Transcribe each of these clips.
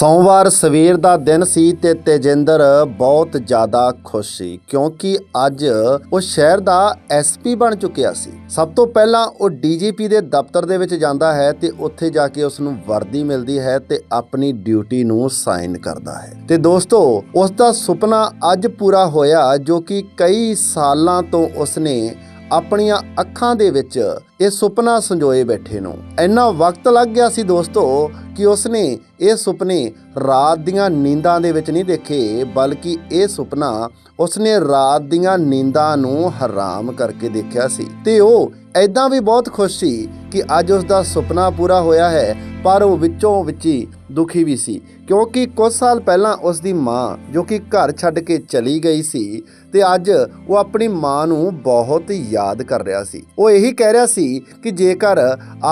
ਸੋਮਵਾਰ ਸਵੇਰ ਦਾ ਦਿਨ ਸੀ ਤੇ ਤੇਜਿੰਦਰ ਬਹੁਤ ਜ਼ਿਆਦਾ ਖੁਸ਼ ਸੀ, ਕਿਉਂਕਿ ਅੱਜ ਉਹ ਸ਼ਹਿਰ ਦਾ ਐਸਪੀ ਬਣ ਚੁੱਕਿਆ ਸੀ। ਸਭ ਤੋਂ ਪਹਿਲਾਂ ਉਹ ਡੀਜੀਪੀ ਦੇ ਦਫ਼ਤਰ ਦੇ ਵਿੱਚ ਜਾਂਦਾ ਹੈ ਤੇ ਉੱਥੇ ਜਾ ਕੇ ਉਸ ਨੂੰ ਵਰਦੀ ਮਿਲਦੀ ਹੈ ਤੇ ਆਪਣੀ ਡਿਊਟੀ ਨੂੰ ਸਾਈਨ ਕਰਦਾ ਹੈ। ਤੇ ਦੋਸਤੋ ਉਸ ਦਾ ਸੁਪਨਾ ਅੱਜ ਪੂਰਾ ਹੋਇਆ ਜੋ ਕਿ ਕਈ ਸਾਲਾਂ ਤੋਂ ਉਸਨੇ ਆਪਣੀਆਂ ਅੱਖਾਂ ਦੇ ਵਿੱਚ ਇਹ ਸੁਪਨਾ ਸੰਜੋਏ ਬੈਠੇ ਨੂੰ। ਇੰਨਾ ਵਕਤ ਲੱਗ ਗਿਆ ਸੀ ਦੋਸਤੋ ਕਿ ਉਸਨੇ ਇਹ ਸੁਪਨੇ ਰਾਤ ਦੀਆਂ ਨੀਂਦਾਂ ਦੇ ਵਿੱਚ ਨਹੀਂ ਦੇਖੇ, ਬਲਕਿ ਇਹ ਸੁਪਨਾ ਉਸਨੇ ਰਾਤ ਦੀਆਂ ਨੀਂਦਾਂ ਨੂੰ ਹਰਾਮ ਕਰਕੇ ਦੇਖਿਆ ਸੀ। ਤੇ ਉਹ ਐਦਾਂ ਵੀ ਬਹੁਤ ਖੁਸ਼ ਸੀ ਕਿ ਅੱਜ ਉਸ ਦਾ ਸੁਪਨਾ ਪੂਰਾ ਹੋਇਆ ਹੈ, ਪਰ ਉਹ ਵਿੱਚੋਂ ਵਿੱਚੀ ਦੁਖੀ ਵੀ ਸੀ, ਕਿਉਂਕਿ ਕੁਝ ਸਾਲ ਪਹਿਲਾਂ ਉਸ ਦੀ ਮਾਂ, ਜੋ ਕਿ ਘਰ ਛੱਡ ਕੇ ਚਲੀ ਗਈ ਸੀ, ਤੇ ਅੱਜ ਉਹ ਆਪਣੀ ਮਾਂ ਨੂੰ ਬਹੁਤ ਯਾਦ ਕਰ ਰਿਹਾ ਸੀ। ਉਹ ਇਹੀ ਕਹਿ ਰਿਹਾ ਸੀ ਕਿ ਜੇਕਰ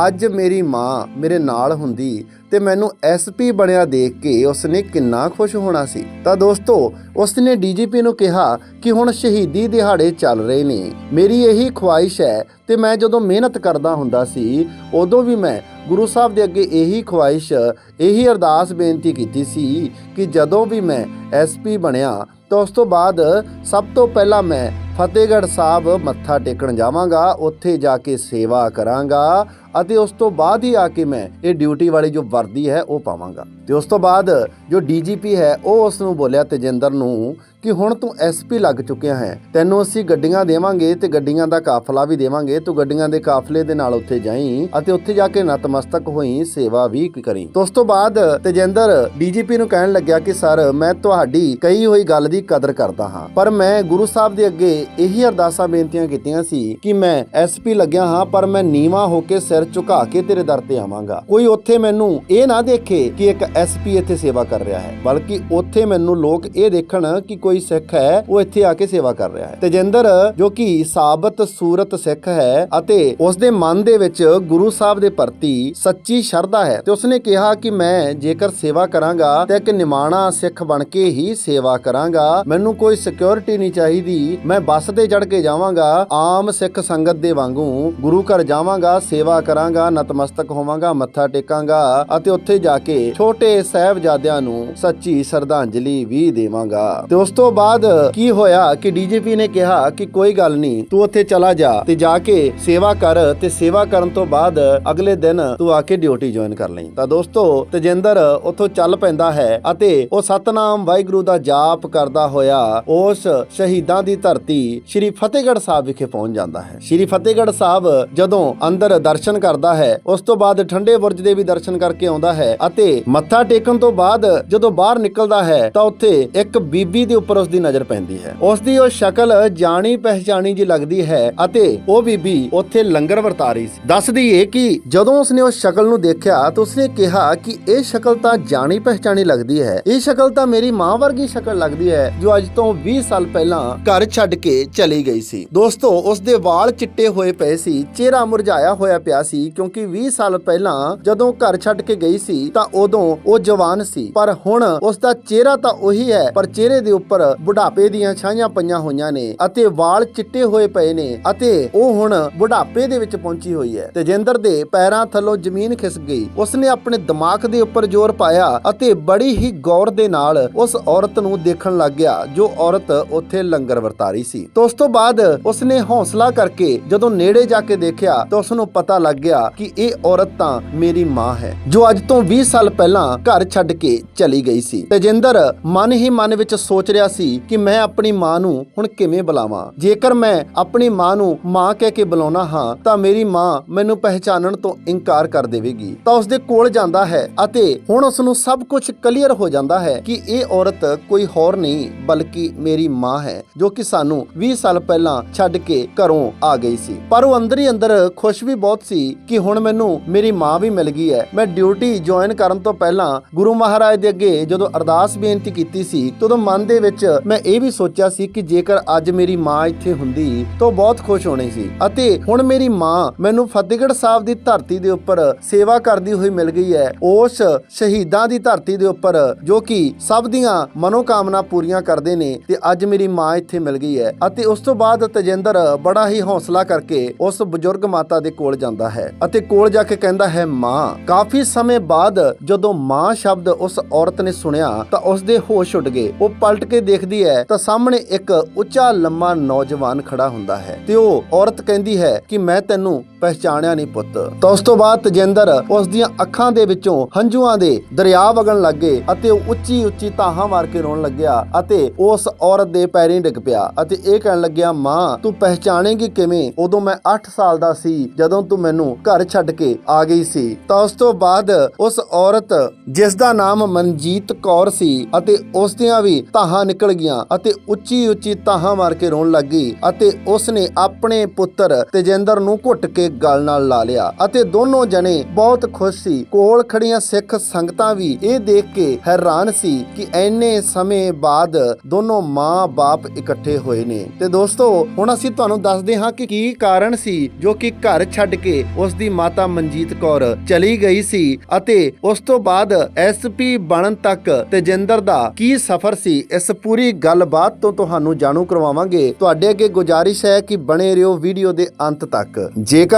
ਅੱਜ ਮੇਰੀ ਮਾਂ ਮੇਰੇ ਨਾਲ ਹੁੰਦੀ ਤੇ ਮੈਨੂੰ ਐਸਪੀ ਬਣਿਆ ਦੇਖ ਕੇ ਉਸਨੇ ਕਿੰਨਾ ਖੁਸ਼ ਹੋਣਾ ਸੀ। ਤਾਂ ਦੋਸਤੋ, ਉਸਨੇ ਡੀਜੀਪੀ ਨੂੰ ਕਿਹਾ ਕਿ ਹੁਣ ਸ਼ਹੀਦੀ ਦਿਹਾੜੇ ਚੱਲ ਰਹੇ ਨੇ। ਮੇਰੀ ਇਹੀ ਖੁਆਇਸ਼ ਹੈ ਤੇ ਮੈਂ ਜਦੋਂ ਮਿਹਨਤ ਕਰਦਾ ਹੁੰਦਾ ਸੀ, ਉਦੋਂ ਵੀ ਮੈਂ ਗੁਰੂ ਸਾਹਿਬ ਦੇ ਅੱਗੇ ਇਹੀ ਖੁਆਇਸ਼, ਇਹੀ ਅਰਦਾਸ ਬੇਨਤੀ ਕੀਤੀ ਸੀ ਕਿ ਜਦੋਂ ਵੀ ਮੈਂ ਐਸਪੀ ਬਣਿਆ, ਤਾਂ ਉਸ ਤੋਂ ਬਾਅਦ ਸਭ ਤੋਂ ਪਹਿਲਾਂ ਮੈਂ ਫਤਿਹਗੜ੍ਹ ਸਾਹਿਬ ਮੱਥਾ ਟੇਕਣ ਜਾਵਾਂਗਾ, ਉੱਥੇ ਜਾ ਕੇ ਸੇਵਾ ਕਰਾਂਗਾ ਅਤੇ ਉਸ ਤੋਂ ਬਾਅਦ ਹੀ ਆ ਕੇ ਮੈਂ ਇਹ ਡਿਊਟੀ ਵਾਲੀ ਜੋ ਵਰਦੀ ਹੈ ਉਹ ਪਾਵਾਂਗਾ। ਤੇ ਉਸ ਤੋਂ ਬਾਅਦ ਜੋ ਡੀਜੀਪੀ ਹੈ, ਉਹ ਉਸ ਨੂੰ ਬੋਲਿਆ ਤੇਜਿੰਦਰ ਨੂੰ ਕਿ ਹੁਣ ਤੂੰ ਐਸਪੀ ਲੱਗ ਚੁੱਕਿਆ ਹੈ। ਤੈਨੂੰ ਅਸੀਂ ਗੱਡੀਆਂ ਦੇਵਾਂਗੇ ਤੇ ਗੱਡੀਆਂ ਦਾ ਕਾਫਲਾ ਵੀ ਦੇਵਾਂਗੇ। ਤੂੰ ਗੱਡੀਆਂ ਦੇ ਕਾਫਲੇ ਦੇ ਨਾਲ ਉੱਥੇ ਜਾਈਂ ਅਤੇ ਉੱਥੇ ਜਾ ਕੇ ਨਤਮਸਤਕ ਹੋਈ, ਸੇਵਾ ਵੀ ਕਰੀ। ਤੇ ਉਸ ਤੋਂ ਬਾਅਦ ਤੇਜਿੰਦਰ ਡੀਜੀਪੀ ਨੂੰ ਕਹਿਣ ਲੱਗਿਆ ਕਿ, ਸਰ, ਮੈਂ ਤੁਹਾਡੀ ਕਹੀ ਹੋਈ ਗੱਲ ਦੀ ਕਦਰ ਕਰਦਾ ਹਾਂ। ਪਰ ਮੈਂ ਗੁਰੂ ਸਾਹਿਬ ਦੇ ਅੱਗੇ ਇਹੀ ਅਰਦਾਸਾਂ ਬੇਨਤੀਆਂ ਕੀਤੀਆਂ ਸੀ ਕਿ ਮੈਂ ਐਸਪੀ ਲੱਗਿਆ ਹਾਂ, ਪਰ ਮੈਂ ਨੀਵਾ ਹੋ ਕੇ ਸਿਰ ਝੁਕਾ ਕੇ ਤੇਰੇ ਦਰ ਤੇ ਆਵਾਂਗਾ। ਕੋਈ ਉੱਥੇ ਮੈਨੂੰ ਇਹ ਨਾ ਦੇਖੇ ਕਿ ਇੱਕ ਐਸਪੀ ਇੱਥੇ ਸੇਵਾ ਕਰ ਰਿਹਾ ਹੈ, ਬਲਕਿ ਉੱਥੇ ਮੈਨੂੰ ਲੋਕ ਇਹ ਦੇਖਣ ਕਿ ਕੋਈ ਸਿੱਖ ਹੈ, ਉਹ ਇੱਥੇ ਆ ਕੇ ਸੇਵਾ ਕਰ ਰਿਹਾ ਹੈ। ਤੇਜਿੰਦਰ, ਜੋ ਕਿ ਸਾਬਤ ਸੂਰਤ ਸਿੱਖ ਹੈ ਅਤੇ ਉਸ ਦੇ ਮਨ ਦੇ ਵਿੱਚ ਗੁਰੂ ਸਾਹਿਬ ਦੇ ਪ੍ਰਤੀ ਸੱਚੀ ਸ਼ਰਧਾ ਹੈ ਤੇ ਉਸਨੇ ਕਿਹਾ ਕਿ ਮੈਂ ਜੇਕਰ ਸੇਵਾ ਕਰਾਂਗਾ ਤੇ ਇੱਕ ਨਿਮਾਣਾ ਸਿੱਖ ਬਣ ਕੇ ਹੀ ਸੇਵਾ ਕਰਾਂਗਾ, ਮੈਨੂੰ ਕੋਈ ਸਿਕਿਉਰਿਟੀ ਨਹੀਂ ਚਾਹੀਦੀ, ਮੈਂ ਬੱਸ ਤੇ ਚੜ ਕੇ ਜਾਵਾਂਗਾ, ਆਮ ਸਿੱਖ ਸੰਗਤ ਦੇ ਵਾਂਗੂ ਗੁਰੂ ਘਰ ਜਾਵਾਂਗਾ, ਸੇਵਾ ਕਰਾਂਗਾ, ਨਤਮਸਤਕ ਹੋਵਾਂਗਾ, ਮੱਥਾ ਟੇਕਾਂਗਾ ਅਤੇ ਉੱਥੇ ਜਾ ਕੇ ਛੋਟੇ ਸਹਿਬਜ਼ਾਦਿਆਂ ਨੂੰ ਸੱਚੀ ਸ਼ਰਧਾਂਜਲੀ ਵੀ ਦੇਵਾਂਗਾ। ਤੇ ਉਸ ਤੋਂ ਬਾਅਦ ਕੀ ਹੋਇਆ ਕਿ ਡੀਜੀਪੀ ਨੇ ਕਿਹਾ ਕਿ ਕੋਈ ਗੱਲ ਨਹੀਂ, ਤੂੰ ਉੱਥੇ ਚਲਾ ਜਾ ਤੇ ਜਾ ਕੇ ਸੇਵਾ ਕਰ ਤੇ ਸੇਵਾ ਕਰਨ ਤੋਂ ਬਾਅਦ ਅਗਲੇ ਦਿਨ ਤੂੰ ਆ ਕੇ ਡਿਊਟੀ ਜੁਆਇਨ ਕਰ ਲਈ। ਤਾਂ ਦੋਸਤੋ, ਤੇਜਿੰਦਰ ਉੱਥੋਂ ਚੱਲ ਪੈਂਦਾ ਹੈ ਅਤੇ ਉਹ ਸਤਨਾਮ ਵਾਹਿਗੁਰੂ ਦਾ ਜਾਪ ਕਰਦਾ ਹੋਇਆ ਉਸ ਸ਼ਹੀਦਾਂ ਦੀ ਧਰਤੀ ਸ੍ਰੀ ਫਤਿਹਗੜ੍ਹ ਸਾਹਿਬ ਵਿਖੇ ਪਹੁੰਚ ਜਾਂਦਾ ਹੈ। ਸ੍ਰੀ ਫਤਿਹਗੜ੍ਹ ਸਾਹਿਬ ਜਦੋਂ ਅੰਦਰ ਦਰਸ਼ਨ ਕਰਦਾ ਹੈ, ਉਸ ਤੋਂ ਬਾਅਦ ਠੰਡੇ ਬੁਰਜ ਦੇ ਵੀ ਦਰਸ਼ਨ ਕਰਕੇ ਆਉਂਦਾ ਹੈ ਅਤੇ ਮੱਥਾ ਟੇਕਣ ਤੋਂ ਬਾਅਦ ਜਦੋਂ ਬਾਹਰ ਨਿਕਲਦਾ ਹੈ, ਤਾਂ ਉੱਥੇ ਇੱਕ ਬੀਬੀ ਦੇ ਉੱਪਰ ਉਸ ਦੀ ਨਜ਼ਰ ਪੈਂਦੀ ਹੈ। ਉਸ ਦੀ ਉਹ ਸ਼ਕਲ ਜਾਣੀ ਪਹਿਚਾਣੀ ਜੀ ਲੱਗਦੀ ਹੈ ਅਤੇ ਉਹ ਬੀਬੀ ਉੱਥੇ ਲੰਗਰ ਵਰਤਾ ਰਹੀ ਸੀ। ਦੱਸਦੀ ਏ ਕਿ ਜਦੋਂ ਉਸਨੇ ਉਸ ਸ਼ਕਲ ਨੂੰ ਦੇਖਿਆ ਤਾਂ ਉਸਨੇ ਕਿਹਾ ਕਿ ਇਹ ਸ਼ਕਲ ਤਾਂ ਜਾਣੀ ਪਹਿਚਾਣੀ ਲੱਗਦੀ ਹੈ। ਇਹ ਸ਼ਕਲ ਤਾਂ ਮੇਰੀ ਮਾਂ ਵਰਗੀ ਸ਼ਕਲ ਲੱਗਦੀ ਹੈ ਜੋ ਅੱਜ ਤੋਂ 20 ਸਾਲ ਪਹਿਲਾਂ ਘਰ ਛੱਡ ਕੇ ਚਲੀ ਗਈ ਸੀ। ਦੋਸਤੋ ਉਸ ਦੇ ਵਾਲ ਚਿੱਟੇ ਹੋਏ ਪਏ ਸੀ, ਚਿਹਰਾ ਮੁਰਝਾਇਆ ਹੋਇਆ ਪਿਆ ਸੀ ਕਿਉਂਕਿ 20 ਸਾਲ ਪਹਿਲਾਂ ਜਦੋਂ ਘਰ ਛੱਡ ਕੇ ਗਈ ਸੀ ਤਾਂ ਉਦੋਂ ਉਹ ਜਵਾਨ ਸੀ। ਪਰ ਹੁਣ ਉਸ ਦਾ ਚਿਹਰਾ ਤਾਂ ਉਹੀ ਹੈ, ਪਰ ਚਿਹਰੇ ਦੇ ਉੱਪਰ ਬੁਢਾਪੇ ਦੀਆਂ ਛਾਈਆਂ ਪਈਆਂ ਹੋਈਆਂ ਨੇ ਅਤੇ ਵਾਲ ਚਿੱਟੇ ਹੋਏ ਪਏ ਨੇ ਅਤੇ ਉਹ ਹੁਣ ਬੁਢਾਪੇ ਦੇ ਵਿੱਚ ਪਹੁੰਚੀ ਹੋਈ ਹੈ। ਤੇਜਿੰਦਰ ਦੇ ਪੈਰਾਂ ਥੱਲੋਂ ਜ਼ਮੀਨ ਖਿਸਕ ਗਈ। ਉਸਨੇ ਆਪਣੇ ਦਿਮਾਗ ਦੇ ਉੱਪਰ ਜ਼ੋਰ ਪਾਇਆ ਅਤੇ ਬੜੀ ਹੀ ਗੌਰ ਦੇ ਨਾਲ ਉਸ ਔਰਤ ਨੂੰ ਦੇਖਣ ਲੱਗ ਗਿਆ, ਜੋ ਔਰਤ ਉੱਥੇ ਲੰਗਰ ਵਰਤਾ ਰਹੀ ਸੀ। ਤੋਂ ਉਸ ਤੋਂ ਬਾਅਦ ਉਸਨੇ ਹੌਸਲਾ ਕਰਕੇ ਜਦੋਂ ਨੇੜੇ ਜਾ ਕੇ ਦੇਖਿਆ ਤਾਂ ਉਸ ਨੂੰ ਪਤਾ ਲੱਗ ਗਿਆ ਕਿ ਇਹ ਔਰਤ ਤਾਂ ਮੇਰੀ ਮਾਂ ਹੈ, ਜੋ ਅੱਜ ਤੋਂ 20 ਸਾਲ ਪਹਿਲਾਂ ਘਰ ਛੱਡ ਕੇ ਚਲੀ ਗਈ ਸੀ। ਤੇਜਿੰਦਰ ਮਨ ਹੀ ਮਨ ਵਿੱਚ ਸੋਚ ਰਿਹਾ ਸੀ ਕਿ ਮੈਂ ਆਪਣੀ ਮਾਂ ਨੂੰ ਹੁਣ ਕਿਵੇਂ ਬੁਲਾਵਾਂ? ਜੇਕਰ ਮੈਂ ਆਪਣੀ ਮਾਂ ਨੂੰ ਮਾਂ ਕਹਿ ਕੇ ਬੁਲਾਉਣਾ ਹਾਂ, ਤਾਂ ਮੇਰੀ ਮਾਂ ਮੈਨੂੰ ਪਹਿਚਾਨਣ ਤੋਂ ਇਨਕਾਰ ਕਰ ਦੇਵੇਗੀ। ਤਾਂ ਉਸ ਦੇ ਕੋਲ ਜਾਂਦਾ ਹੈ ਅਤੇ ਹੁਣ ਉਸ ਨੂੰ ਸਭ ਕੁਝ ਕਲੀਅਰ ਹੋ ਜਾਂਦਾ ਹੈ ਕਿ ਇਹ ਔਰਤ ਕੋਈ ਹੋਰ ਨਹੀਂ, ਬਲਕਿ ਮੇਰੀ ਮਾਂ ਹੈ, ਜੋ ਕਿ ਸਾਨੂੰ 20 ਸਾਲ ਪਹਿਲਾਂ ਛੱਡ ਕੇ ਘਰੋਂ ਆ ਗਈ ਸੀ। ਪਰ ਉਹ ਅੰਦਰ ਹੀ ਅੰਦਰ ਖੁਸ਼ ਵੀ ਬਹੁਤ ਸੀ ਕਿ ਹੁਣ ਮੈਨੂੰ ਮੇਰੀ ਮਾਂ ਵੀ ਮਿਲ ਗਈ ਹੈ। ਮੈਂ ਡਿਊਟੀ ਜੁਆਇਨ ਕਰਨ ਤੋਂ ਪਹਿਲਾਂ ਗੁਰੂ ਮਹਾਰਾਜ ਦੇ ਅੱਗੇ ਜਦੋਂ ਅਰਦਾਸ ਬੇਨਤੀ ਕੀਤੀ ਸੀ, ਤਦੋਂ ਮਨ ਦੇ ਵਿੱਚ ਮੈਂ ਇਹ ਵੀ ਸੋਚਿਆ ਸੀ ਕਿ ਜੇਕਰ ਅੱਜ ਮੇਰੀ ਮਾਂ ਇੱਥੇ ਹੁੰਦੀ ਤਾਂ ਬਹੁਤ ਖੁਸ਼ ਹੋਣੀ ਸੀ। ਅਤੇ ਹੁਣ ਮੇਰੀ ਮਾਂ ਮੈਨੂੰ ਫਤਿਹਗੜ੍ਹ ਸਾਹਿਬ ਦੀ ਧਰਤੀ ਦੇ ਉੱਪਰ ਸੇਵਾ ਕਰਦੀ ਹੋਈ ਮਿਲ ਗਈ ਹੈ। ਉਸ ਸ਼ਹੀਦਾਂ ਦੀ ਧਰਤੀ ਦੇ ਉੱਪਰ ਜੋ ਕਿ ਸਭ ਦੀਆਂ ਮਨੋਕਾਮਨਾ ਪੂਰੀਆਂ ਕਰਦੇ ਨੇ ਤੇ ਅੱਜ ਮੇਰੀ ਮਾਂ ਇੱਥੇ ਮਿਲ ਗਈ ਹੈ। ਅਤੇ ਉਸ ਤੋਂ ਬਾਅਦ ਤਜਿੰਦਰ ਬੜਾ ਹੀ ਹੌਸਲਾ ਕਰਕੇ ਉਸ ਬਜ਼ੁਰਗ ਮਾਤਾ ਦੇ ਕੋਲ ਜਾਂਦਾ ਹੈ ਅਤੇ ਕੋਲ ਜਾ ਕੇ ਕਹਿੰਦਾ ਹੈ, ਮਾਂ, ਕਾਫੀ ਸਮੇਂ ਬਾਅਦ ਜਦੋਂ ਮਾਂ ਸ਼ਬਦ ਉਸ ਔਰਤ ਨੇ ਸੁਣਿਆ ਤਾਂ ਉਸ ਦੇ ਹੋਸ਼ ਉੱਡ ਗਏ। ਉਹ ਪਲਟ ਕੇ ਦੇਖਦੀ ਹੈ ਤਾਂ ਸਾਹਮਣੇ ਇੱਕ ਉੱਚਾ ਲੰਮਾ ਨੌਜਵਾਨ ਖੜਾ ਹੁੰਦਾ ਹੈ ਤੇ ਉਹ ਔਰਤ ਕਹਿੰਦੀ ਹੈ ਕਿ ਮੈਂ ਤੈਨੂੰ ਪਹਿਚਾਣਿਆ ਨਹੀਂ ਪੁੱਤ। ਤਾਂ ਉਸ ਤੋਂ ਬਾਅਦ ਤਜਿੰਦਰ ਉਸ ਦੀਆਂ ਅੱਖਾਂ ਦੇ ਵਿੱਚੋਂ ਹੰਝੂਆਂ ਦੇ ਦਰਿਆ ਵਗਣ ਲੱਗੇ ਅਤੇ ਉਹ ਉੱਚੀ ਉੱਚੀ ਤਾਹਾਂ ਮਾਰ ਕੇ ਰੋਣ ਲੱਗਿਆ ਅਤੇ ਉਸ ਔਰਤ ਦੇ ਪੈਰੀਂ ਡਿੱਗ ਪਿਆ ਅਤੇ ਇਹ ਕਹਿਣ ਲੱਗਿਆ, ਮਾਂ, ਤੂੰ ਪਹਿਚਾਣੇਗੀ ਕਿਵੇਂ? ਉਦੋਂ ਮੈਂ 8 ਸਾਲ ਦਾ ਸੀ, ਜਦੋਂ ਤੂੰ ਮੈਨੂੰ ਘਰ ਛੱਡ ਕੇ ਆ ਗਈ ਸੀ। ਤਾਂ ਉਸ ਤੋਂ ਬਾਅਦ ਉਸ ਔਰਤ, ਜਿਸ ਦਾ ਨਾਮ ਮਨਜੀਤ ਕੌਰ ਸੀ ਅਤੇ ਉਸ ਦੀਆਂ ਵੀ ਤਾਹਾਂ ਨਿਕਲ ਗਈਆਂ ਅਤੇ ਉੱਚੀ ਉੱਚੀ ਤਾਹਾਂ ਮਾਰ ਕੇ ਰੋਣ ਲੱਗੀ ਅਤੇ ਉਸ ਨੇ ਆਪਣੇ ਪੁੱਤਰ ਤੇਜਿੰਦਰ ਨੂੰ ਘੁੱਟ ਕੇ ਗਲ ਨਾਲ ਲਾ ਲਿਆ ਅਤੇ ਦੋਨੋਂ ਜਣੇ ਬਹੁਤ ਖੁਸ਼ ਸੀ। ਕੋਲ ਖੜੀਆਂ ਸਿੱਖ ਸੰਗਤਾਂ ਵੀ ਇਹ ਦੇਖ ਕੇ ਹੈਰਾਨ ਸੀ ਕਿ ਐਨੇ ਸਮੇਂ ਬਾਅਦ ਦੋਨੋਂ ਮਾਂ-ਬਾਪ ਇਕੱਠੇ ਹੋਏ ਨੇ। ਤੇ ਦੋਸਤੋ, ਹੁਣ ਅਸੀਂ ਤੁਹਾਨੂੰ ਦੱਸਦੇ ਹਾਂ ਕਿ ਕੀ ਕਾਰਨ ਸੀ ਜੋ ਕਿ ਘਰ ਛੱਡ ਕੇ ਉਸ ਦੀ ਮਾਤਾ ਮਨਜੀਤ ਕੌਰ ਚਲੀ ਗਈ ਸੀ ਅਤੇ ਉਸ ਤੋਂ ਬਾਅਦ ਐਸਪੀ ਬਣਨ ਤੱਕ ਤੇਜਿੰਦਰ ਦਾ ਕੀ ਸਫ਼ਰ ਸੀ, ਇਸ ਪੂਰੀ ਗੱਲਬਾਤ ਤੋਂ ਤੁਹਾਨੂੰ ਜਾਣੂ ਕਰਵਾਵਾਂਗੇ। ਤੁਹਾਡੇ ਅੱਗੇ ਗੁਜਾਰਿਸ਼ ਹੈ ਕਿ ਬਣੇ ਰਹੋ ਵੀਡੀਓ ਦੇ ਅੰਤ ਤੱਕ। ਜੇਕਰ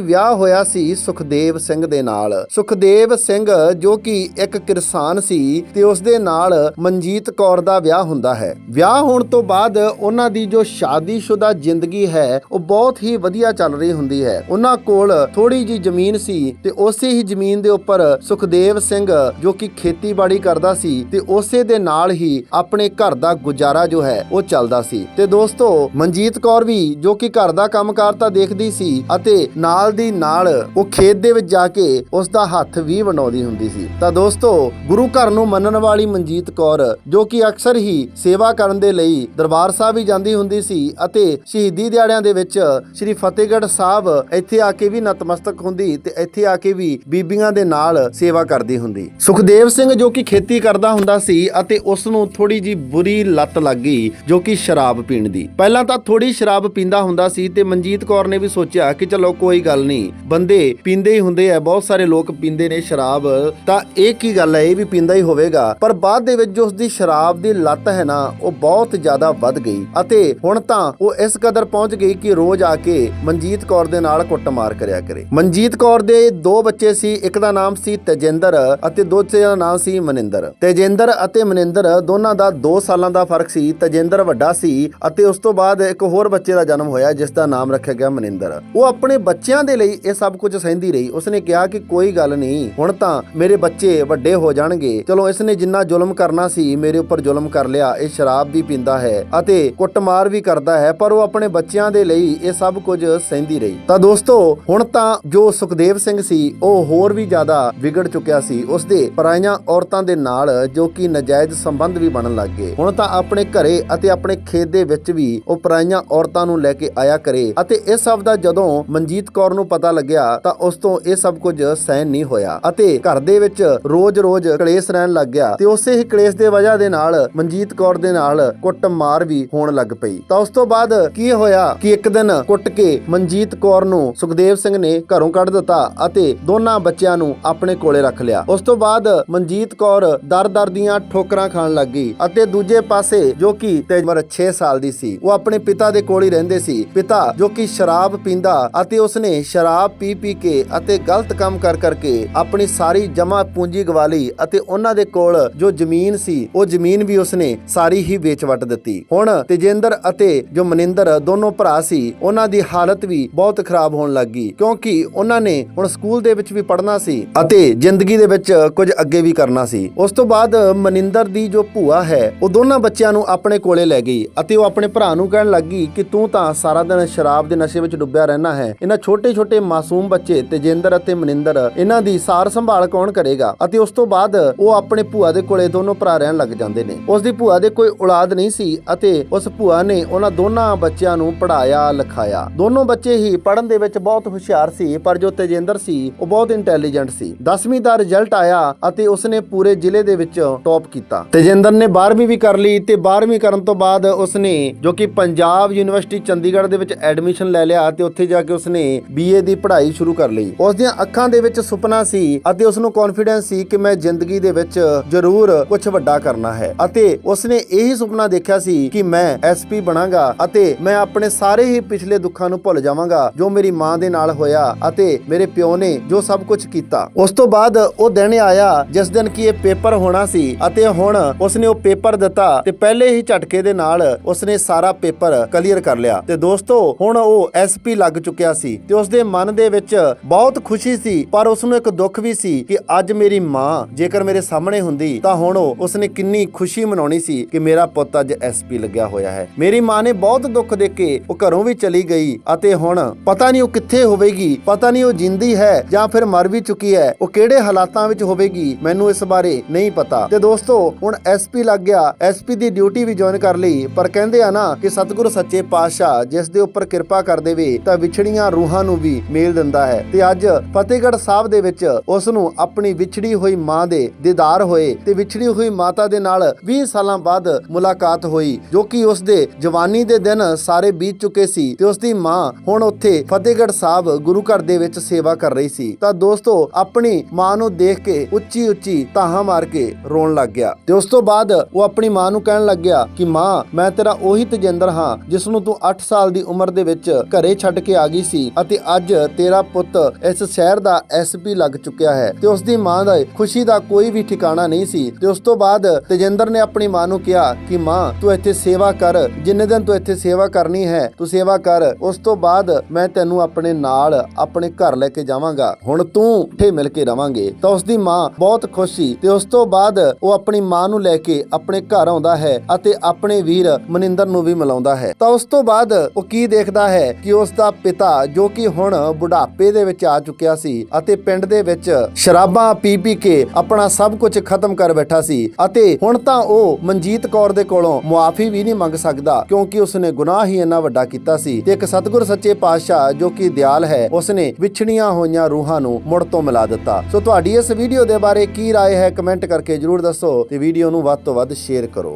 ਵਿਆਹ ਹੋਇਆ ਸੀ ਸੁਖਦੇਵ ਸਿੰਘ ਦੇ ਨਾਲ। ਸੁਖਦੇਵ ਸਿੰਘ ਜੋ ਕਿ ਇੱਕ ਕਿਰਸਾਨ ਸੀ ਤੇ ਉਸ ਦੇ ਨਾਲ ਮਨਜੀਤ ਕੌਰ ਦਾ ਵਿਆਹ ਹੁੰਦਾ ਹੈ। ਵਿਆਹ ਹੋਣ ਤੋਂ ਬਾਅਦ ਉਹਨਾਂ ਦੀ ਜੋ ਸ਼ਾਦੀशुदा ਜ਼ਿੰਦਗੀ ਹੈ, ਉਹ ਬਹੁਤ ਹੀ ਵਧੀਆ ਚੱਲ ਰਹੀ ਹੁੰਦੀ ਹੈ। ਉਹਨਾਂ ਕੋਲ ਥੋੜੀ ਜੀ ਜ਼ਮੀਨ ਸੀ ਤੇ ਉਸੇ ਹੀ ਜ਼ਮੀਨ ਦੇ ਉੱਪਰ ਸੁਖਦੇਵ ਸਿੰਘ ਜੋ ਕਿ ਖੇਤੀਬਾੜੀ ਕਰਦਾ ਸੀ ਤੇ ਉਸੇ ਦੇ ਨਾਲ ਹੀ ਆਪਣੇ ਘਰ ਦਾ ਗੁਜ਼ਾਰਾ ਜੋ ਹੈ, ਉਹ ਚੱਲਦਾ ਸੀ। ਤੇ ਦੋਸਤੋ, ਮਨਜੀਤ ਕੌਰ ਵੀ ਜੋ ਕਿ ਘਰ ਦਾ ਕੰਮਕਾਰ ਤਾਂ ਦੇਖਦੀ ਸੀ ਅਤੇ ਨਾਲ ਦੀ ਨਾਲ ਉਹ ਖੇਤ ਦੇ ਵਿੱਚ ਜਾ ਕੇ ਉਸ ਦਾ ਹੱਥ ਵੀ ਬਣਾਉਂਦੀ ਹੁੰਦੀ ਸੀ। ਤਾਂ ਦੋਸਤੋ, ਗੁਰੂ ਘਰ ਨੂੰ ਮੰਨਣ ਵਾਲੀ ਮਨਜੀਤ ਕੌਰ, ਜੋ ਕਿ ਅਕਸਰ ਹੀ ਸੇਵਾ ਕਰਨ ਦੇ ਲਈ ਦਰਬਾਰ ਸਾਹਿਬ ਵੀ ਜਾਂਦੀ ਹੁੰਦੀ ਸੀ ਅਤੇ ਸ਼ਹੀਦੀ ਦਿਹਾੜਿਆਂ ਦੇ ਵਿੱਚ ਸ੍ਰੀ ਫਤਿਹਗੜ੍ਹ ਸਾਹਿਬ ਇੱਥੇ ਆ ਕੇ ਵੀ ਨਤਮਸਤਕ ਹੁੰਦੀ ਤੇ ਇੱਥੇ ਆ ਕੇ ਵੀ ਬੀਬੀਆਂ ਦੇ ਨਾਲ ਸੇਵਾ ਕਰਦੀ ਹੁੰਦੀ। ਸੁਖਦੇਵ ਸਿੰਘ ਜੋ ਕਿ ਖੇਤੀ ਕਰਦਾ ਹੁੰਦਾ ਸੀ ਅਤੇ ਉਸ ਨੂੰ ਥੋੜੀ ਜੀ ਬੁਰੀ ਲੱਤ ਲੱਗ ਗਈ, ਜੋ ਕਿ ਸ਼ਰਾਬ ਪੀਣ ਦੀ। ਪਹਿਲਾਂ ਤਾਂ ਥੋੜੀ ਸ਼ਰਾਬ ਪੀਂਦਾ ਹੁੰਦਾ ਸੀ ਤੇ ਮਨਜੀਤ ਕੌਰ ਨੇ ਵੀ ਸੋਚਿਆ ਕਿ ਚਲੋ ਕੋਈ ਗੱਲ ਨਹੀਂ। ਬੰਦੇ ਪੀਂਦੇ ਹੀ ਹੁੰਦੇ ਆ, ਬਹੁਤ ਸਾਰੇ ਲੋਕ ਪੀਂਦੇ ਨੇ ਸ਼ਰਾਬ। ਤਾਂ ਇਹ ਕੀ ਗੱਲ ਹੈ, ਇਹ ਵੀ ਪੀਂਦਾ ਹੀ ਹੋਵੇਗਾ। ਪਰ ਬਾਅਦ ਦੇ ਵਿੱਚ ਜੋ ਉਸ ਦੀ ਸ਼ਰਾਬ ਦੀ ਲੱਤ ਹੈ ਨਾ, ਉਹ ਬਹੁਤ ਜ਼ਿਆਦਾ ਵੱਧ ਗਈ। ਅਤੇ ਹੁਣ ਤਾਂ ਉਹ ਇਸ ਕਦਰ ਪਹੁੰਚ ਗਈ ਕਿ ਰੋਜ਼ ਆ ਕੇ ਮਨਜੀਤ ਕੌਰ ਦੇ ਨਾਲ ਕੁੱਟਮਾਰ ਕਰਿਆ ਕਰੇ। ਮਨਜੀਤ ਕੌਰ ਦੇ ਦੋ ਬੱਚੇ ਸੀ, ਇੱਕ ਦਾ ਨਾਮ ਸੀ ਤੇਜਿੰਦਰ ਅਤੇ ਦੂਜੇ ਦਾ ਨਾਮ ਸੀ ਮਨਿੰਦਰ। ਤੇਜਿੰਦਰ ਅਤੇ ਮਨਿੰਦਰ ਦੋਨਾਂ ਦਾ 2 ਸਾਲਾਂ ਦਾ ਫ਼ਰਕ ਸੀ। ਤੇਜਿੰਦਰ ਵੱਡਾ ਸੀ ਅਤੇ ਉਸ ਤੋਂ ਬਾਅਦ ਇੱਕ ਹੋਰ ਬੱਚੇ ਦਾ ਜਨਮ ਹੋਇਆ, ਜਿਸ ਦਾ ਨਾਮ ਰੱਖਿਆ ਗਿਆ ਮਨਿੰਦਰ। ਉਹ ਆਪਣੇ ਬੱਚਿਆਂ ਦੇ ਲਈ ਇਹ ਸਭ ਕੁਝ ਸਹਿੰਦੀ ਰਹੀ। ਉਸਨੇ ਕਿਹਾ ਕਿ ਕੋਈ ਗੱਲ ਨਹੀਂ, ਹੁਣ ਤਾਂ ਮੇਰੇ ਬੱਚੇ ਵੱਡੇ ਹੋ ਜਾਣਗੇ। ਚਲੋ, ਇਸਨੇ ਜਿੰਨਾ ਜ਼ੁਲਮ ਕਰਨਾ ਸੀ, ਮੇਰੇ ਉੱਪਰ ਜ਼ੁਲਮ ਕਰ ਲਿਆ। ਇਹ ਸ਼ਰਾਬ ਵੀ ਪੀਂਦਾ ਹੈ ਅਤੇ ਕੁੱਟਮਾਰ ਵੀ ਕਰਦਾ ਹੈ, ਪਰ ਉਹ ਆਪਣੇ ਬੱਚਿਆਂ ਦੇ ਲਈ ਇਹ ਸਭ ਕੁਝ ਸਹਿੰਦੀ ਰਹੀ। ਤਾਂ ਦੋਸਤੋ, ਹੁਣ ਤਾਂ ਜੋ ਸੁਖਦੇਵ ਸਿੰਘ ਸੀ, ਉਹ ਹੋਰ ਵੀ ਜ਼ਿਆਦਾ ਵਿਗੜ ਚੁੱਕਿਆ ਸੀ। ਉਸ ਦੇ ਪਰਾਈਆਂ ਔਰਤਾਂ ਦੇ ਨਾਲ ਜੋ ਕਿ ਨਜਾਇਜ਼ ਸੰਬੰਧ ਵੀ ਬਣਨ ਲੱਗ ਗਏ। ਹੁਣ ਤਾਂ ਆਪਣੇ ਘਰੇ ਅਤੇ ਆਪਣੇ ਖੇਤ ਦੇ ਵਿੱਚ ਵੀ ਉਹ ਪਰਾਈਆਂ ਔਰਤਾਂ ਨੂੰ ਲੈ ਕੇ ਆਇਆ ਕਰੇ ਅਤੇ ਇਸ ਸਭ ਦਾ ਜਦੋਂ ਮਨਜੀਤ ਕੌਰ ਨੂੰ ਪਤਾ ਲੱਗਿਆ ਤਾਂ ਉਸ ਤੋਂ ਇਹ ਸਭ ਕੁਝ ਸਹਿਨ ਨਹੀਂ ਹੋਇਆ ਅਤੇ ਘਰ ਦੇ ਵਿੱਚ ਰੋਜ਼-ਰੋਜ਼ ਕਲੇਸ਼ ਰਹਿਣ ਲੱਗ ਗਿਆ ਤੇ ਉਸੇ ਹੀ ਕਲੇਸ਼ ਦੇ ਵਜ੍ਹਾ ਦੇ ਨਾਲ ਮਨਜੀਤ ਕੌਰ ਦੇ ਨਾਲ ਕੁੱਟਮਾਰ ਵੀ ਹੋਣ ਲੱਗ ਪਈ। ਤਾਂ ਉਸ ਤੋਂ ਬਾਅਦ ਕੀ ਹੋਇਆ ਕਿ ਇੱਕ ਦਿਨ ਕੁੱਟ ਕੇ ਮਨਜੀਤ ਕੌਰ ਨੂੰ ਸੁਖਦੇਵ ਸਿੰਘ ਨੇ ਘਰੋਂ ਕੱਢ ਦਿੱਤਾ ਅਤੇ ਦੋਨਾਂ ਬੱਚਿਆਂ ਨੂੰ ਆਪਣੇ ਕੋਲੇ ਰੱਖ ਲਿਆ। ਉਸ ਤੋਂ ਬਾਅਦ ਮਨਜੀਤ ਕੌਰ ਦਰ-ਦਰ ਦੀਆਂ ਠੋਕਰਾਂ ਖਾਣ ਲੱਗ ਗਈ ਅਤੇ ਦੂਜੇ ਪਾਸੇ ਜੋ ਕਿ ਤੇ 6 ਸਾਲ ਦੀ ਸੀ, ਉਹ ਆਪਣੇ ਪਿਤਾ ਦੇ ਕੋਲ ਹੀ ਰਹਿੰਦੇ ਸੀ। ਪਿਤਾ ਜੋ ਕਿ ਸ਼ਰਾਬ ਪੀਂਦਾ ਅਤੇ ਉਸਨੇ ਸ਼ਰਾਬ ਪੀ ਪੀ ਕੇ ਅਤੇ ਗਲਤ ਕੰਮ ਕਰ ਕਰਕੇ ਆਪਣੀ ਸਾਰੀ ਜਮਾ ਪੂੰਜੀ ਗਵਾ ਲਈ ਅਤੇ ਉਹਨਾਂ ਦੇ ਕੋਲ ਜੋ ਜ਼ਮੀਨ ਸੀ, ਉਹ ਜ਼ਮੀਨ ਵੀ ਉਸਨੇ ਸਾਰੀ ਹੀ ਵੇਚ ਵੱਟ ਦਿੱਤੀ। ਹੁਣ ਤੇਜਿੰਦਰ ਅਤੇ ਜੋ ਮਨਿੰਦਰ ਦੋਨੋਂ ਭਰਾ ਸੀ, ਉਹਨਾਂ ਦੀ ਹਾਲਤ ਵੀ ਬਹੁਤ ਖਰਾਬ ਹੋਣ ਲੱਗ ਕਿਉਂਕਿ ਉਹਨਾਂ ਨੇ ਹੁਣ ਸਕੂਲ ਦੇ ਵਿੱਚ ਵੀ ਪੜ੍ਹਨਾ ਸੀ ਅਤੇ ਜ਼ਿੰਦਗੀ ਦੇ ਵਿੱਚ ਕੁਝ ਅੱਗੇ ਵੀ ਕਰਨਾ ਸੀ। ਉਸ ਤੋਂ ਬਾਅਦ ਮਨਿੰਦਰ ਦੀ ਜੋ ਭੂਆ ਹੈ, ਉਹ ਦੋਨਾਂ ਬੱਚਿਆਂ ਨੂੰ ਆਪਣੇ ਕੋਲੇ ਲੈ ਗਈ ਅਤੇ ਉਹ ਆਪਣੇ ਭਰਾ ਨੂੰ ਕਹਿਣ ਲੱਗੀ ਕਿ ਤੂੰ ਤਾਂ ਸਾਰਾ ਦਿਨ ਸ਼ਰਾਬ ਦੇ ਨਸ਼ੇ ਵਿੱਚ ਡੁੱਬਿਆ ਰਹਿਣਾ ਹੈ, ਇਹਨਾਂ ਛੋਟੇ ਛੋਟੇ-ਛੋਟੇ ਮਾਸੂਮ ਬੱਚੇ ਤੇਜਿੰਦਰ ਅਤੇ ਮਨਿੰਦਰ, ਇਹਨਾਂ ਦੀ ਸਾਰ ਸੰਭਾਲ ਕੌਣ ਕਰੇਗਾ ਅਤੇ ਉਸ ਤੋਂ ਬਾਅਦ ਉਹ ਆਪਣੇ ਭੂਆ ਦੇ ਕੋਲੇ ਦੋਨੋਂ ਭਰਾ ਰਹਿਣ ਲੱਗ ਜਾਂਦੇ ਨੇ। ਉਸ ਦੀ ਭੂਆ ਦੇ ਕੋਈ ਔਲਾਦ ਨਹੀਂ ਸੀ ਅਤੇ ਉਸ ਭੂਆ ਨੇ ਉਹਨਾਂ ਦੋਨਾਂ ਬੱਚਿਆਂ ਨੂੰ ਪੜ੍ਹਾਇਆ, ਲਿਖਾਇਆ। ਦੋਨੋਂ ਬੱਚੇ ਹੀ ਪੜ੍ਹਨ ਦੇ ਵਿੱਚ ਬਹੁਤ ਹੁਸ਼ਿਆਰ ਸੀ, ਪਰ ਜੋ ਤੇਜਿੰਦਰ ਸੀ, ਉਹ ਬਹੁਤ ਇੰਟੈਲੀਜੈਂਟ ਸੀ। 10ਵੀਂ ਦਾ ਰਿਜ਼ਲਟ ਆਇਆ ਅਤੇ ਅਤੇ ਉਸਨੇ ਪੂਰੇ ਜ਼ਿਲ੍ਹੇ ਦੇ ਵਿੱਚ ਟੌਪ ਕੀਤਾ। ਤੇਜਿੰਦਰ ਨੇ 12ਵੀਂ ਵੀ ਕਰ ਲਈ ਤੇ 12ਵੀਂ ਕਰਨ ਤੋਂ ਬਾਅਦ ਉਸਨੇ ਜੋ ਕਿ ਪੰਜਾਬ ਯੂਨੀਵਰਸਿਟੀ ਚੰਡੀਗੜ੍ਹ ਦੇ ਵਿੱਚ ਐਡਮਿਸ਼ਨ ਲੈ ਲਿਆ ਤੇ ਉੱਥੇ ਜਾ ਕੇ ਉਸਨੇ ਬੀਏ ਦੀ ਪੜ੍ਹਾਈ ਸ਼ੁਰੂ ਕਰ ਲਈ। ਉਸ ਦੀਆਂ ਅੱਖਾਂ ਦੇ ਵਿੱਚ ਸੁਪਨਾ ਸੀ ਅਤੇ ਉਸ ਨੂੰ ਕੌਨਫੀਡੈਂਸ ਸੀ ਕਿ ਮੈਂ ਜ਼ਿੰਦਗੀ ਦੇ ਵਿੱਚ ਜ਼ਰੂਰ ਕੁਝ ਵੱਡਾ ਕਰਨਾ ਹੈ। ਅਤੇ ਉਸਨੇ ਇਹੀ ਸੁਪਨਾ ਦੇਖਿਆ ਸੀ ਕਿ ਮੈਂ ਐਸਪੀ ਬਣਾਂਗਾ ਅਤੇ ਮੈਂ ਆਪਣੇ ਸਾਰੇ ਹੀ ਪਿਛਲੇ ਦੁੱਖਾਂ ਨੂੰ ਭੁੱਲ ਜਾਵਾਂਗਾ ਜੋ ਮੇਰੀ ਮਾਂ ਦੇ ਨਾਲ ਹੋਇਆ ਅਤੇ ਮੇਰੇ ਪਿਓ ਨੇ ਜੋ ਸਭ ਕੁਝ ਕੀਤਾ। ਉਸ ਤੋਂ ਬਾਅਦ ਉਹ ਦਿਨ ਆਇਆ ਜਿਸ ਦਿਨ ਕੀ ਇਹ ਪੇਪਰ ਹੋਣਾ ਸੀ ਅਤੇ ਹੁਣ ਉਸਨੇ ਉਹ ਪੇਪਰ ਦਿੱਤਾ ਤੇ ਪਹਿਲੇ ਹੀ ਝਟਕੇ ਦੇ ਨਾਲ ਉਸਨੇ ਸਾਰਾ ਪੇਪਰ ਕਲੀਅਰ ਕਰ ਲਿਆ। ਤੇ ਦੋਸਤੋ, ਹੁਣ ਉਹ ਐਸਪੀ ਲੱਗ ਚੁੱਕਿਆ ਸੀ ਤੇ ਉਸ ਉਸਦੇ ਮਨ ਦੇ ਵਿੱਚ ਬਹੁਤ ਖੁਸ਼ੀ ਸੀ, ਪਰ ਉਸ ਨੂੰ ਇੱਕ ਦੁੱਖ ਵੀ ਸੀ ਕਿ ਅੱਜ ਮੇਰੀ ਮਾਂ ਜੇਕਰ ਮੇਰੇ ਸਾਹਮਣੇ ਹੁੰਦੀ, ਤਾਂ ਹੁਣ ਉਹ ਉਸਨੇ ਕਿੰਨੀ ਖੁਸ਼ੀ ਮਨਾਉਣੀ ਸੀ ਕਿ ਮੇਰਾ ਪੁੱਤ ਅੱਜ ਐਸਪੀ ਲੱਗਿਆ ਹੋਇਆ ਹੈ। ਮੇਰੀ ਮਾਂ ਨੇ ਬਹੁਤ ਦੁੱਖ ਦੇ ਕੇ ਉਹ ਘਰੋਂ ਵੀ ਚਲੀ ਗਈ ਅਤੇ ਹੁਣ ਪਤਾ ਨਹੀਂ ਉਹ ਕਿੱਥੇ ਹੋਵੇਗੀ, ਪਤਾ ਨਹੀਂ ਉਹ ਜਿੰਦੀ ਹੈ ਜਾਂ ਫਿਰ ਮਰ ਵੀ ਚੁੱਕੀ ਹੈ, ਉਹ ਕਿਹੜੇ ਹਾਲਾਤਾਂ ਵਿੱਚ ਹੋਵੇਗੀ, ਮੈਨੂੰ ਇਸ ਬਾਰੇ ਨਹੀਂ ਪਤਾ। ਤੇ ਦੋਸਤੋ, ਹੁਣ ਐਸਪੀ ਲੱਗ ਗਿਆ ਐਸਪੀ ਦੀ ਡਿਊਟੀ ਵੀ ਜੁਆਇਨ ਕਰ ਲਈ, ਪਰ ਕਹਿੰਦੇ ਆ ਨਾ ਕਿ ਸਤਿਗੁਰੂ ਸੱਚੇ ਪਾਤਸ਼ਾਹ ਜਿਸ ਦੇ ਉੱਪਰ ਕਿਰਪਾ ਕਰ ਦੇਵੇ, ਤਾਂ ਵਿਛੜੀਆਂ ਰੂਹਾਂ ਨੂੰ ਵੀ ਮੇਲ ਦਿੰਦਾ ਹੈ ਤੇ ਅੱਜ ਫਤਿਹਗੜ੍ਹ ਸਾਹਿਬ ਦੇ ਵਿੱਚ ਉਸ ਨੂੰ ਆਪਣੀ ਵਿਛੜੀ ਹੋਈ ਮਾਂ ਦੇ ਦੀਦਾਰ ਹੋਏ ਤੇ ਵਿਛੜੀ ਹੋਈ ਮਾਤਾ ਦੇ ਨਾਲ 20 ਸਾਲਾਂ ਬਾਅਦ ਮੁਲਾਕਾਤ ਹੋਈ, ਜੋ ਕਿ ਉਸ ਦੇ ਜਵਾਨੀ ਦੇ ਦਿਨ ਸਾਰੇ ਬੀਤ ਚੁੱਕੇ ਸੀ ਤੇ ਉਸ ਦੀ ਮਾਂ ਹੁਣ ਉੱਥੇ ਫਤਿਹਗੜ੍ਹ ਸਾਹਿਬ ਗੁਰੂ ਘਰ ਦੇ ਵਿੱਚ ਸੇਵਾ ਕਰ ਰਹੀ ਸੀ। ਤਾਂ ਦੋਸਤੋ, ਆਪਣੀ ਮਾਂ ਨੂੰ ਦੇਖ ਕੇ ਉੱਚੀ ਉੱਚੀ ਤਾਹਾਂ ਮਾਰ ਕੇ ਰੋਣ ਲੱਗ ਗਿਆ ਤੇ ਉਸ ਤੋਂ ਬਾਅਦ ਉਹ ਆਪਣੀ ਮਾਂ ਨੂੰ ਕਹਿਣ ਲੱਗ ਗਿਆ ਕਿ, ਮਾਂ, ਮੈਂ ਤੇਰਾ ਉਹੀ ਤਜਿੰਦਰ ਹਾਂ ਜਿਸ ਨੂੰ ਤੂੰ 8 ਸਾਲ ਦੀ ਉਮਰ ਦੇ ਵਿੱਚ ਘਰੇ ਛੱਡ ਕੇ ਆ ਗਈ ਸੀ ਅਤੇ ਅੱਜ ਤੇਰਾ ਪੁੱਤ ਇਸ ਸ਼ਹਿਰ ਦਾ ਐਸਪੀ ਲੱਗ ਚੁੱਕਿਆ ਹੈ ਤੇ ਉਸ ਦੀ ਮਾਂ ਦਾ ਖੁਸ਼ੀ ਦਾ ਕੋਈ ਵੀ ਠਿਕਾਣਾ ਨਹੀਂ ਸੀ ਤੇ ਉਸ ਤੋਂ ਬਾਅਦ ਤੇਜਿੰਦਰ ਨੇ ਆਪਣੀ ਮਾਂ ਨੂੰ ਕਿਹਾ ਕਿ ਮਾਂ, ਤੂੰ ਇੱਥੇ ਸੇਵਾ ਕਰ, ਜਿੰਨੇ ਦਿਨ ਤੂੰ ਇੱਥੇ ਸੇਵਾ ਕਰਨੀ ਹੈ, ਤੂੰ ਸੇਵਾ ਕਰ, ਉਸ ਤੋਂ ਬਾਅਦ ਮੈਂ ਤੈਨੂੰ ਆਪਣੇ ਨਾਲ ਆਪਣੇ ਘਰ ਲੈ ਕੇ ਜਾਵਾਂਗਾ। ਹੁਣ ਤੂੰ ਇੱਥੇ ਮਿਲ ਕੇ ਰਵਾਂਗੇ। ਤਾਂ ਉਸ ਦੀ ਮਾਂ ਬਹੁਤ ਖੁਸ਼ ਸੀ ਤੇ ਉਸ ਤੋਂ ਬਾਅਦ ਉਹ ਆਪਣੀ ਮਾਂ ਨੂੰ ਲੈ ਕੇ ਆਪਣੇ ਘਰ ਆਉਂਦਾ ਹੈ ਅਤੇ ਆਪਣੇ ਵੀਰ ਮਨਿੰਦਰ ਨੂੰ ਵੀ ਮਿਲਾਉਂਦਾ ਹੈ। ਤਾਂ ਉਸ ਤੋਂ ਬਾਅਦ ਉਹ ਕੀ ਦੇਖਦਾ ਹੈ ਕਿ ਉਸ ਦਾ ਪਿਤਾ ਜੋ ਕਿ ਹੁਣ ਬੁਢਾਪੇ ਦੇ ਵਿੱਚ ਆ ਚੁੱਕਿਆ ਸੀ ਅਤੇ ਪਿੰਡ ਦੇ ਵਿੱਚ ਸ਼ਰਾਬਾਂ ਪੀ ਪੀ ਕੇ ਆਪਣਾ ਸਭ ਕੁਝ ਖਤਮ ਕਰ ਬੈਠਾ ਸੀ ਅਤੇ ਹੁਣ ਤਾਂ ਉਹ ਮਨਜੀਤ ਕੌਰ ਦੇ ਕੋਲੋਂ ਮੁਆਫੀ ਵੀ ਨਹੀਂ ਮੰਗ ਸਕਦਾ ਕਿਉਂਕਿ ਉਸਨੇ ਗੁਨਾਹ ਹੀ ਇੰਨਾ ਵੱਡਾ ਕੀਤਾ ਸੀ ਤੇ ਇੱਕ ਸਤਿਗੁਰ ਸੱਚੇ ਪਾਤਸ਼ਾਹ ਜੋ ਕਿ ਦਿਆਲ ਹੈ ਉਸਨੇ ਵਿਛੜੀਆਂ ਹੋਈਆਂ ਰੂਹਾਂ ਨੂੰ ਮੁੜ ਤੋਂ ਮਿਲਾ ਦਿੱਤਾ ਸੋ ਤੁਹਾਡੀ ਇਸ ਵੀਡੀਓ ਦੇ ਬਾਰੇ ਕੀ رائے ਹੈ ਕਮੈਂਟ ਕਰਕੇ ਜਰੂਰ ਦੱਸੋ ਤੇ ਵੀਡੀਓ ਨੂੰ ਵੱਧ ਤੋਂ ਵੱਧ ਸ਼ੇਅਰ ਕਰੋ